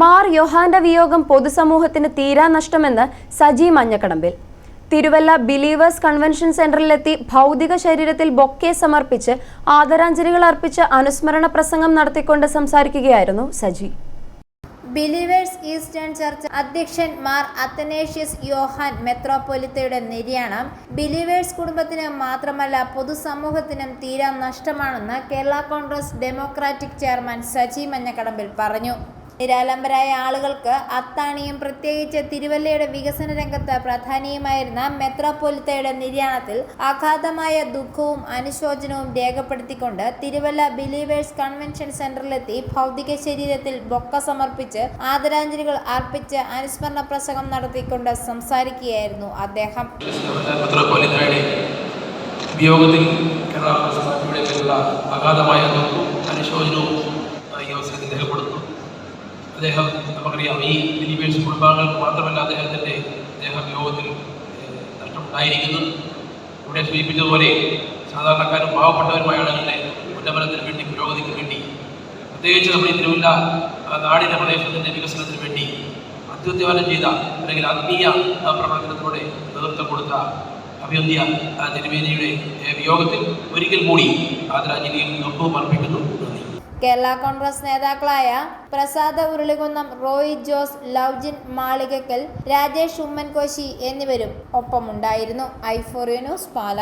മാർ യൊഹാന്റെ വിയോഗം പൊതുസമൂഹത്തിന് തീരാ നഷ്ടമെന്ന് സജി മഞ്ഞക്കടമ്പിൽ. തിരുവല്ല ബിലീവേഴ്സ് കൺവെൻഷൻ സെന്ററിലെത്തി ഭൗതിക ശരീരത്തിൽ ബൊക്കെ സമർപ്പിച്ച് ആദരാഞ്ജലികൾ അർപ്പിച്ച് അനുസ്മരണ പ്രസംഗം നടത്തിക്കൊണ്ട് സംസാരിക്കുകയായിരുന്നു സജി. ബിലീവേഴ്സ് ഈസ്റ്റേൺ ചർച്ച് അധ്യക്ഷൻ മാർ അത്തനേഷ്യസ് യോഹാൻ മെത്രോപൊലിത്തയുടെ നിര്യാണം ബിലീവേഴ്സ് കുടുംബത്തിന് മാത്രമല്ല പൊതുസമൂഹത്തിനും തീരാ നഷ്ടമാണെന്ന് കേരള കോൺഗ്രസ് ഡെമോക്രാറ്റിക് ചെയർമാൻ സജി മഞ്ഞക്കടമ്പിൽ പറഞ്ഞു. നിരാലംബരായ ആളുകൾക്ക് അത്താണിയും പ്രത്യേകിച്ച് തിരുവല്ലയുടെ വികസന രംഗത്ത് പ്രധാനിയുമായിരുന്ന മെത്രാപ്പൊലിത്തയുടെ നിര്യാണത്തിൽ അഗാധമായ ദുഃഖവും അനുശോചനവും രേഖപ്പെടുത്തിക്കൊണ്ട് തിരുവല്ല ബിലീവേഴ്സ് കൺവെൻഷൻ സെന്ററിലെത്തി ഭൗതിക ശരീരത്തിൽ ബൊക്ക സമർപ്പിച്ച് ആദരാഞ്ജലികൾ അർപ്പിച്ച് അനുസ്മരണ പ്രസംഗം നടത്തിക്കൊണ്ട് സംസാരിക്കുകയായിരുന്നു അദ്ദേഹം. വിയോഗത്തിൽ കേരള അഗാധമായ അനുശോചനവും ഈ അവസരത്തിൽ രേഖപ്പെടുത്തുന്നു. അദ്ദേഹം നമുക്കറിയാം ഈ ദിലീപേഴ്സ് കുടുംബാംഗങ്ങൾക്ക് മാത്രമല്ല അദ്ദേഹത്തിന്റെ അദ്ദേഹം യോഗത്തിൽ നഷ്ടമുണ്ടായിരിക്കുന്നു. ഇവിടെ സൂചിപ്പിച്ചതുപോലെ സാധാരണക്കാരും പാവപ്പെട്ടവരുമായ ആളുകളുടെ ഉന്നമനത്തിന് വേണ്ടി പുരോഗതിക്ക് വേണ്ടി പ്രത്യേകിച്ച് നമ്മുടെ ഈ തിരുവല്ല നാടിന്റെ പ്രദേശത്തിന്റെ വികസനത്തിന് വേണ്ടി അത്യുദ്ധ്യാനം ചെയ്ത അല്ലെങ്കിൽ ആത്മീയ പ്രവർത്തനത്തിലൂടെ നേതൃത്വം കൊടുത്ത തിരുമേനിയുടെ ഏ, വിയോഗത്തിൽ ഒരിക്കൽ കൂടി ആദരാഞ്ജലിയും നോക്കവും അർപ്പിക്കുന്നു. കേരള കോൺഗ്രസ് നേതാക്കളായ പ്രസാദ ഉരുളികുന്നം റോയ് ജോസ് ലൗജിൻ മാളികക്കൽ രാജേഷ് ഉമ്മൻകോശി എന്നിവരും ഒപ്പമുണ്ടായിരുന്നു. ഐഫോറിയ ന്യൂസ് പാല.